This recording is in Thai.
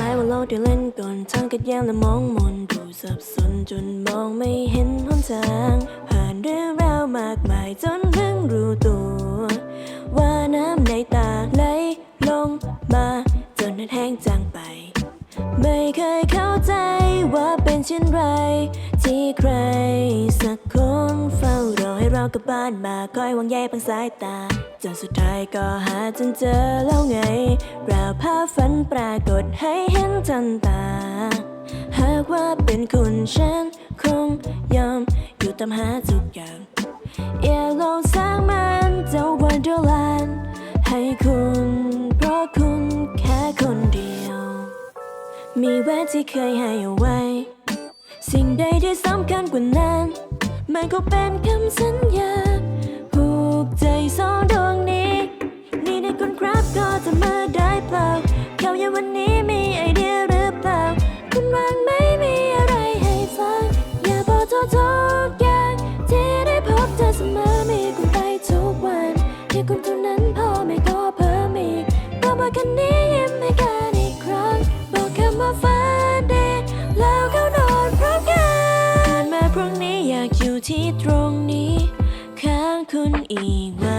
ล้ายว่าโลกที่เล่นก่อนทั้งกัดแย้มและมองมนดูสับสนจนมองไม่เห็นหนทาง ผ่านเรื่องราวมากมายจนเพิ่งรู้ตัว ว่าน้ำในตาไหลลงมา จนนั้นแห้งจางไป ไม่เคยเข้าใจว่าเป็นเช่นไร ที่ใครสักคนเฝ้ารอ ให้เรากลับบ้านมาคอยหวังใยบางสายตา จนสุดท้ายก็หาจนเจอแล้วไงราวภาพฝันปรากฏให้เห็นทันตา หากว่าเป็นคุณฉันคงยอมอยู่ตามหาทุกอย่างอย่าลองสร้างมันเจ้าวันเดอร์แลนด์ให้คุณเพราะคุณแค่คนเดียว มีแหวนที่เคยให้เอาไว้ สิ่งใดที่สำคัญกว่านั้น มันก็เป็นคำสัญญาผูกใจสองดวงนี้ นี่ในคนครับก็จะมาได้เปล่าเขาอยังวันนี้มีไอเดียหรือเปล่า คุณวางไม่มีอะไรให้ฟัง อย่าบอกทุกทุกอย่างที่ได้พบเธอเสมอมีคุณไปทุกวันแค่คุณเท่านั้นพอไม่ก็เพิ่มอีกก็บอกคัน ที่ตรงนี้ข้างคุณอีกวัน